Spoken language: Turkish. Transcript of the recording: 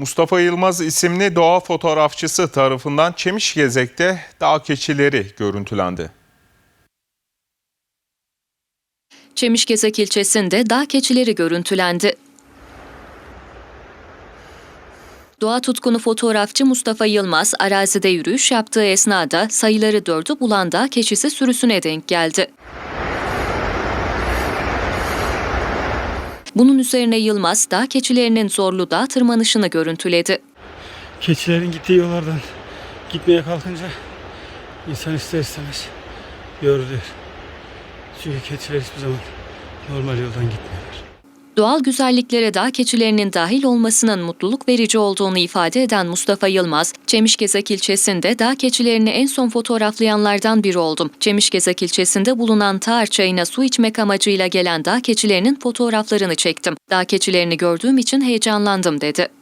Mustafa Yılmaz isimli doğa fotoğrafçısı tarafından Çemişgezek'te dağ keçileri görüntülendi. Çemişgezek ilçesinde dağ keçileri görüntülendi. Doğa tutkunu fotoğrafçı Mustafa Yılmaz arazide yürüyüş yaptığı esnada sayıları dördü bulan dağ keçisi sürüsüne denk geldi. Bunun üzerine Yılmaz dağ keçilerinin zorlu dağ tırmanışını görüntüledi. Keçilerin gittiği yollardan gitmeye kalkınca insan ister istemez yoruluyor. Çünkü keçiler hiçbir zaman normal yoldan gitmiyorlar. Doğal güzelliklere dağ keçilerinin dahil olmasının mutluluk verici olduğunu ifade eden Mustafa Yılmaz, Çemişgezek ilçesinde dağ keçilerini en son fotoğraflayanlardan biri oldum. Çemişgezek ilçesinde bulunan Tağır Çayı'na su içmek amacıyla gelen dağ keçilerinin fotoğraflarını çektim. Dağ keçilerini gördüğüm için heyecanlandım dedi.